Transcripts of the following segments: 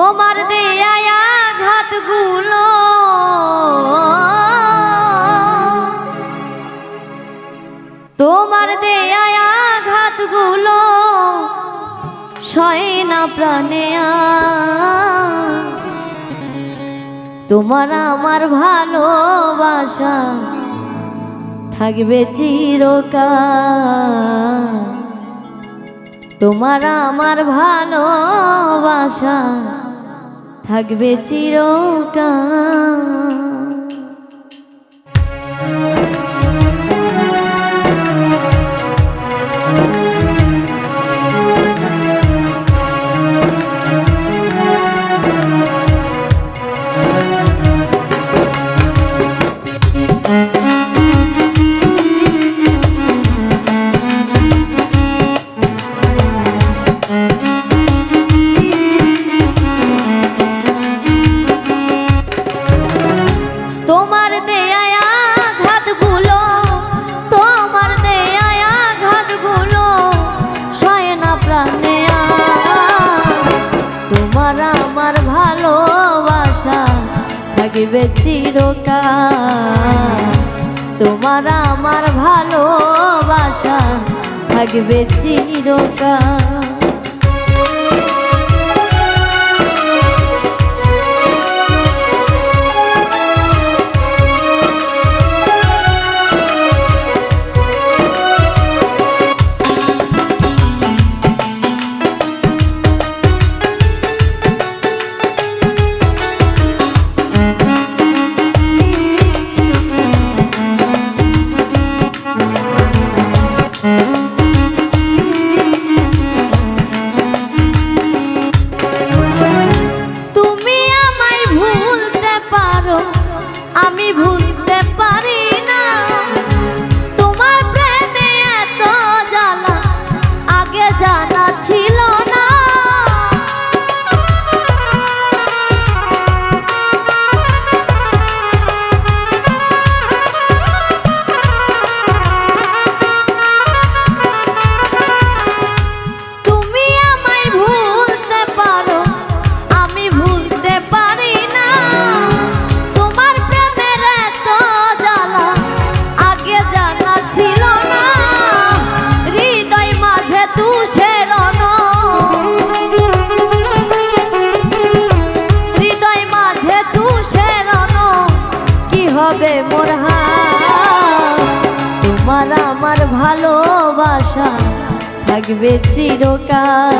তোমার দেয়া ঘাতগুলো তোমার দেয়া ঘাতগুলো সয় না প্রাণে তোমার আমার ভালোবাসা থাকবে চিরকাল। তোমার আমার ভালোবাসা থাকবে চিরকাল। তোমার দেয়া ঘাতগুলো তোমার দেয়া ঘাতগুলো সয় না প্রাণে তোমার আমার ভালোবাসা তোমার আমার ভালোবাসা থাকবে চিরকাল। মোর তোমার আমার ভালোবাসা থাকবে চিরকাল।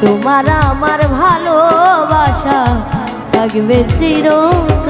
তোমার আমার ভালোবাসা থাকবে চিরকাল।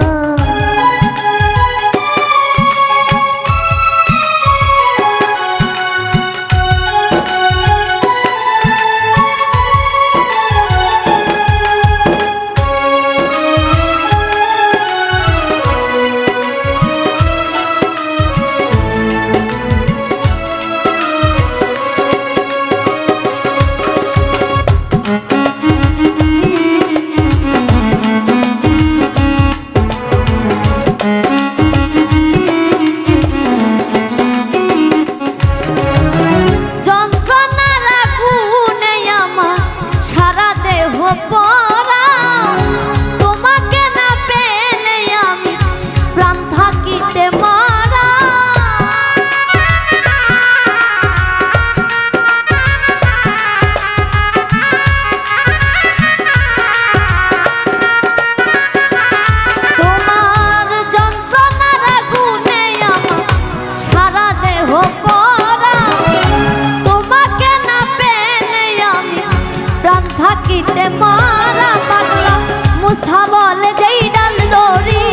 বলে যেই ডাল দড়ি।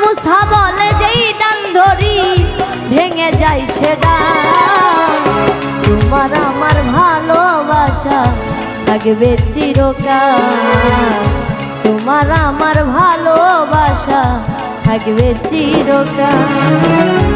মুসা যেই ডাল ধরি ভেঙে যায় সেটা তোমার আমার ভালোবাসা থাকবে চিরকাল। তোমার আমার ভালোবাসা থাকবে চিরকাল।